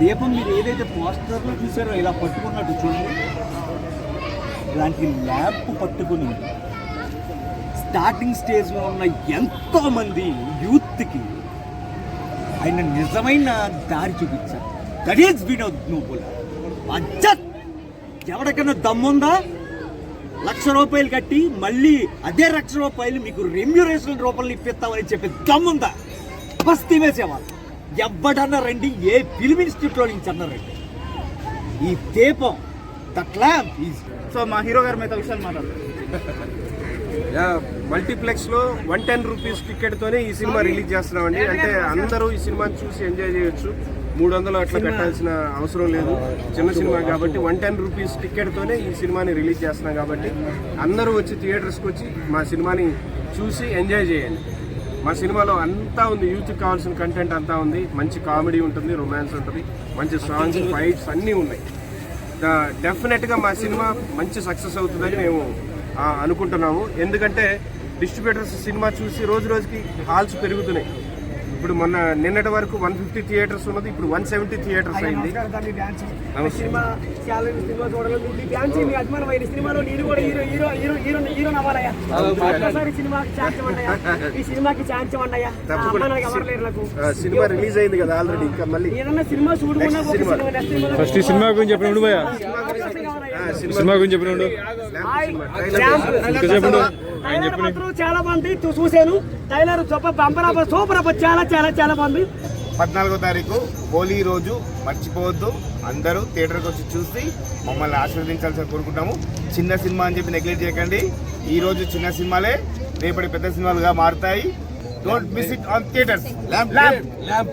దీపం మీరు ఏదైతే పోస్టర్లో చూసారో ఇలా పట్టుకున్నట్టు చూడండి. ఇలాంటి ల్యాంప్ పట్టుకుని స్టార్టింగ్ స్టేజ్లో ఉన్న ఎంతోమంది యూత్కి ఆయన నిజమైన దారి చూపించారు. దట్ ఈస్ వినోద్ నోబుల్ అజ్జత్! ఎవరికైనా దమ్ముందా లక్ష రూపాయలు కట్టి మళ్ళీ అదే లక్ష రూపాయలు మీకు రెమ్యూరేషన్ రూపంలో ఇప్పిస్తామని చెప్పి దమ్ముందా? బస్తీ వేసేవాళ్ళు. ఎవడన్నా రండి ఏ ఫిల్మ్ ఇన్స్టిట్యూట్లో నుంచి అన్న రండి. ఈ దీపం దట్ ల్యాంప్ ఈజ్ సో మా హీరో గారు మిగతా విషయాలు మాట్లాడతారు. మల్టీప్లెక్స్లో వన్ టెన్ రూపీస్ టికెట్ తోనే ఈ సినిమా రిలీజ్ చేస్తున్నామండి. అంటే అందరూ ఈ సినిమాని చూసి ఎంజాయ్ చేయొచ్చు. మూడు వందలు అట్లా కట్టాల్సిన అవసరం లేదు. చిన్న సినిమా కాబట్టి వన్ టెన్ రూపీస్ టికెట్ తోనే ఈ సినిమాని రిలీజ్ చేస్తున్నాం కాబట్టి అందరూ వచ్చి థియేటర్స్కి వచ్చి మా సినిమాని చూసి ఎంజాయ్ చేయండి. మా సినిమాలో అంతా ఉంది. యూత్కి కావాల్సిన కంటెంట్ అంతా ఉంది. మంచి కామెడీ ఉంటుంది రొమాన్స్ ఉంటుంది మంచి సాంగ్స్ ఫైట్స్ అన్నీ ఉన్నాయి. డెఫినెట్గా మా సినిమా మంచి సక్సెస్ అవుతుందని మేము అనుకుంటున్నాము. ఎందుకంటే డిస్ట్రిబ్యూటర్స్ సినిమా చూసి రోజు రోజుకి హాల్స్ పెరుగుతున్నాయి. ఇప్పుడు మొన్న నిన్నటి వరకు వన్ ఫిఫ్టీ థియేటర్స్ ఉన్నది ఇప్పుడు వన్ సెవెంటీ థియేటర్స్ అయింది. సినిమా చాలా సినిమా చూడాలి నీ డ్యాన్స్ మీ అభిమానమైన సినిమాలో నేను కూడా hero hero hero hero hero ఒక్కసారి సినిమాకి ఛాన్స్ ఇవ్వండియా ఈ సినిమాకి ఛాన్స్ ఇవ్వండియా తప్పకుండా. అమ్మానానికి ఎవరు లేరు నాకు. ఆ, సినిమా రిలీజ్ అయింది కదా ఆల్రెడీ ఇంకా మళ్ళీ. ఏదన్నా సినిమా చూడకుండా cinema. Cinema next cinema. First ఈ సినిమా గురించి చెప్పినప్పుడు భయ సినిమా గురించి చెప్పినప్పుడు. ఆయన చాలా బాగుంది చూ- చూశాను. Trailer super bumper offer super offer చాలా చాలా చాలా బాగుంది. పద్నాలుగో తారీఖు హోలీ రోజు మర్చిపోవద్దు. అందరూ థియేటర్కి వచ్చి చూసి మమ్మల్ని ఆశీర్వదించాల్సి కోరుకుంటాము. చిన్న సినిమా అని చెప్పి నెగ్లెక్ట్ చేయకండి. ఈ రోజు చిన్న సినిమాలే రేపటి పెద్ద సినిమాలుగా మారుతాయి. Don't miss it on theatres lamp